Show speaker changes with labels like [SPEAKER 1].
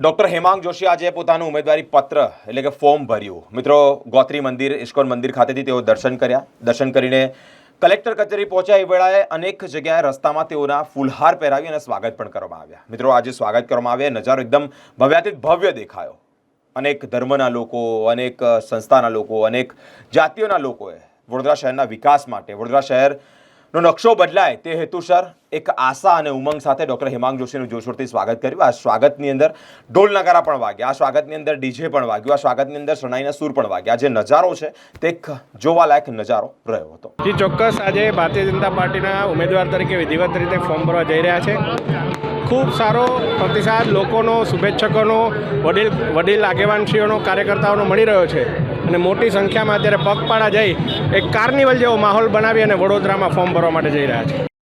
[SPEAKER 1] Doctor Hemang Joshi આજે પોતાનું ઉમેદવારી પત્ર, એટલે કે ફોર્મ ભર્યું. મિત્રો, ગોત્રી મંદિર, ઇસ્કોન મંદિર ખાતેથી તેઓ દર્શન કર્યા. દર્શન કરીને કલેક્ટર કચેરી પહોંચ્યા. એ વેળાએ અનેક જગ્યાએ રસ્તામાં તેઓના ફૂલહાર પહેરાવી અને સ્વાગત પણ કરવામાં આવ્યા. મિત્રો, આજે સ્વાગત કરવામાં આવ્યા. નજારો એકદમ ભવ્યાતીત ભવ્ય દેખાયો. અનેક ધર્મના લોકો, અનેક સંસ્થાના લોકો, અનેક જાતિઓના લોકોએ વડોદરા શહેરના વિકાસ માટે, વડોદરા શહેરનો નકશો બદલાય તે હેતુસર એક આશા અને ઉમંગ સાથે ડૉક્ટર હેમાંગ જોશીનું જોશોરથી સ્વાગત કર્યું. આ સ્વાગતની અંદર ઢોલ નગારા પણ વાગ્યા, આ સ્વાગતની અંદર ડીજે પણ વાગ્યું, આ સ્વાગતની અંદર શરણાઈના સૂર પણ વાગ્યા. જે નજારો છે તે એક જોવાલાયક નજારો રહ્યો હતો.
[SPEAKER 2] જી, ચોક્કસ આજે ભારતીય જનતા પાર્ટીના ઉમેદવાર તરીકે વિધિવત રીતે ફોર્મ ભરવા જઈ રહ્યા છે. ખૂબ સારો પ્રતિસાદ લોકોનો, શુભેચ્છકોનો, વડીલ વડીલ આગેવાનશ્રીઓનો, કાર્યકર્તાઓનો મળી રહ્યો છે. અને મોટી સંખ્યામાં અત્યારે પગપાળા જઈ એક કાર્નિવલ જેવો માહોલ બનાવી અને વડોદરામાં ફોર્મ ભરવા માટે જઈ રહ્યા છે.